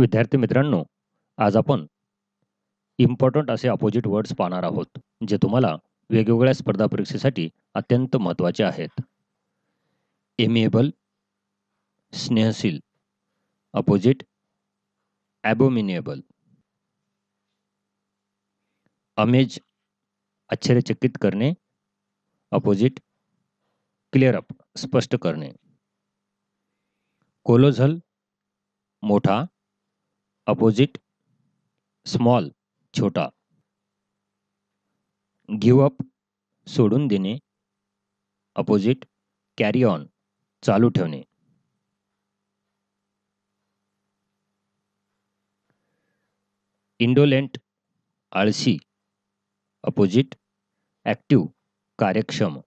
विद्यार्थी मित्रांनो आज आपण इम्पॉर्टंट असे अपोजिट वर्ड्स पाहणार आहोत जे तुम्हाला वेगवेगळ्या स्पर्धा परीक्षेसाठी अत्यंत महत्त्वाचे आहेत. एमिएबल स्नेहशील अपोजिट ॲबोमिनिएबल अमेज आश्चर्यचकित करणे अपोजिट क्लिअर अप स्पष्ट करणे. कोलोझल मोठा अपोजिट स्मॉल छोटा. गिव अप सोडून देणे. अपोजिट कॅरी ऑन चालू ठेवणे. इंडोलेंट आळशी. अपोजिट ॲक्टिव्ह कार्यक्षम.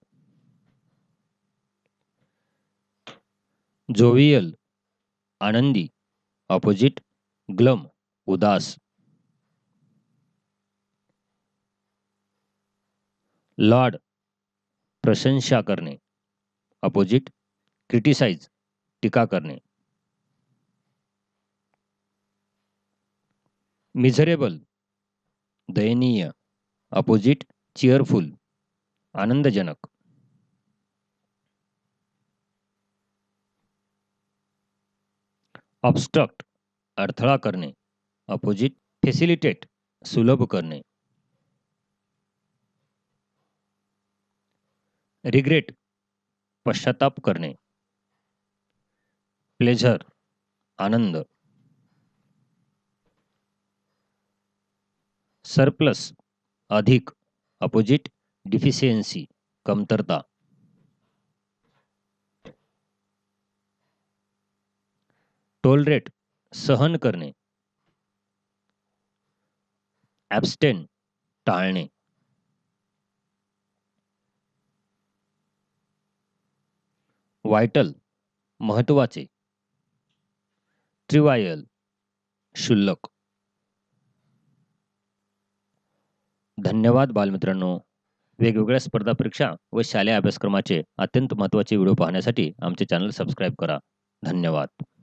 जोवियल आनंदी. अपोजिट ग्लम उदास. लॉर्ड प्रशंसा करणे. अपोजिट क्रिटिसाइज टीका करणे. मिझरेबल दयनीय. Opposite cheerful आनंदजनक. ऑब्स्ट्रक्ट अडथळा करणे अपोजिट फेसिलिटेट सुलभ करणे. रिग्रेट पश्चाताप करणे. प्लेझर आनंद. सरप्लस अधिक अपोजिट डिफिशियन्सी कमतरता. टोलरेट सहन करणे. ॲबस्टेन टाळणे. व्हायटल महत्त्वाचे ट्रिवायल शुल्लक धन्यवाद बालमित्रांनो. वेगवेगळ्या स्पर्धा परीक्षा व शालेय अभ्यासक्रमाचे अत्यंत महत्त्वाचे व्हिडिओ पाहण्यासाठी आमचे चॅनल सबस्क्राईब करा. धन्यवाद.